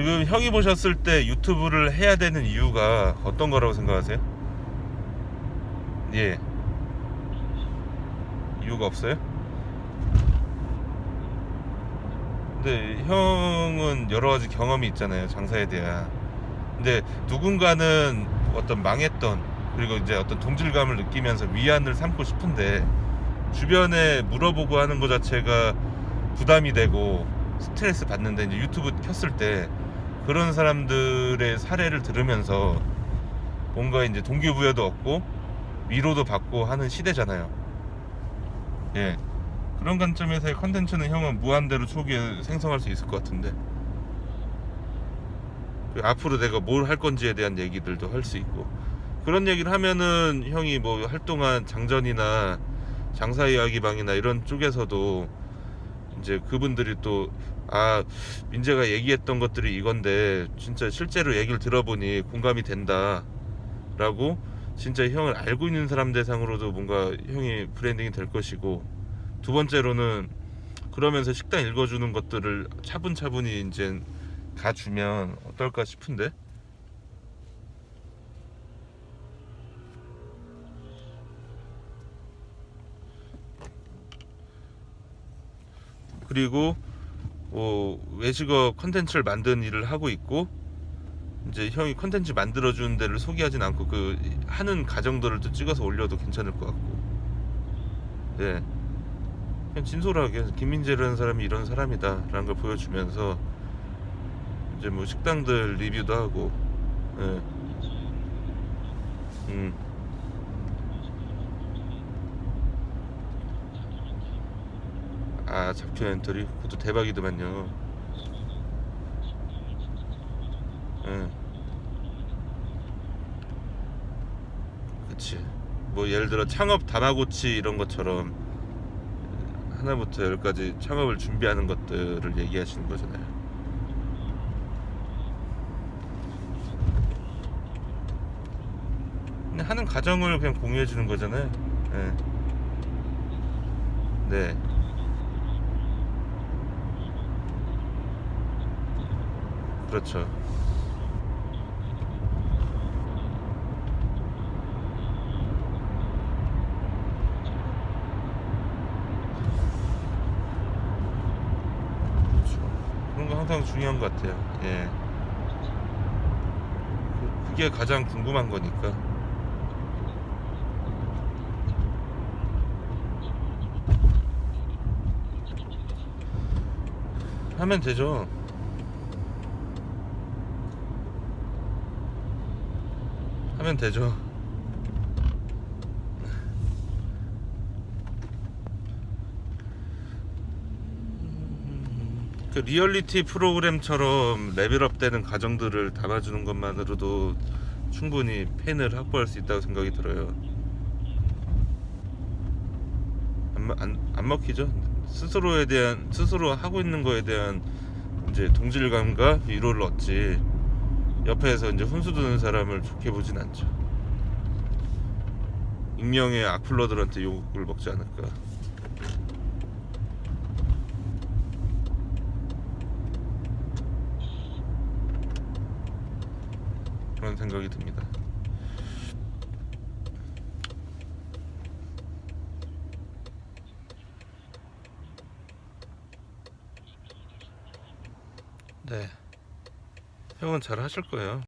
지금 형이 보셨을 때 유튜브를 해야 되는 이유가 어떤 거라고 생각하세요? 예. 이유가 없어요? 근데 형은 여러 가지 경험이 있잖아요. 장사에 대한. 근데 누군가는 어떤 망했던 그리고 이제 어떤 동질감을 느끼면서 위안을 삼고 싶은데 주변에 물어보고 하는 것 자체가 부담이 되고 스트레스 받는데 이제 유튜브 켰을 때 그런 사람들의 사례를 들으면서 뭔가 이제 동기부여도 얻고 위로도 받고 하는 시대잖아요. 예. 그런 관점에서의 컨텐츠는 형은 무한대로 초기에 생성할 수 있을 것 같은데 그리고 앞으로 내가 뭘 할 건지에 대한 얘기들도 할 수 있고 그런 얘기를 하면은 형이 뭐 활동한 장전이나 장사 이야기방이나 이런 쪽에서도 이제 그분들이 또 아 민재가 얘기했던 것들이 이건데 진짜 실제로 얘기를 들어보니 공감이 된다라고 진짜 형을 알고 있는 사람 대상으로도 뭔가 형이 브랜딩이 될 것이고 두 번째로는 그러면서 식당 읽어주는 것들을 차분차분히 이제 가주면 어떨까 싶은데? 그리고 뭐 외식어 컨텐츠를 만드는 일을 하고 있고 이제 형이 컨텐츠 만들어 주는 데를 소개하진 않고 그 하는 과정들을 또 찍어서 올려도 괜찮을 것 같고 네 그냥 진솔하게 김민재라는 사람이 이런 사람이다라는 걸 보여주면서 이제 뭐 식당들 리뷰도 하고 예. 음. 아 잡큐멘터리? 그것도 대박이더만요. 예. 그치. 뭐 예를 들어 창업 다마고치 이런 것처럼 하나부터 열까지 창업을 준비하는 것들을 얘기하시는 거잖아요. 근데 하는 과정을 그냥 공유해 주는 거잖아요. 예. 네 그렇죠. 그런 거 항상 중요한 것 같아요. 예. 그- 그게 가장 궁금한 거니까. 하면 되죠. 하면 되죠. 그 리얼리티 프로그램처럼 레벨업 되는 과정들을 담아주는 것만으로도 충분히 팬을 확보할 수 있다고 생각이 들어요. 안, 먹- 안, 안 먹히죠? 스스로에 대한 스스로 하고 있는 거에 대한 이제 동질감과 위로를 얻지 옆에서 이제 훈수 두는 사람을 좋게 보진 않죠. 익명의 악플러들한테 욕을 먹지 않을까. 그런 생각이 듭니다. 네. 형은 잘 하실 거예요.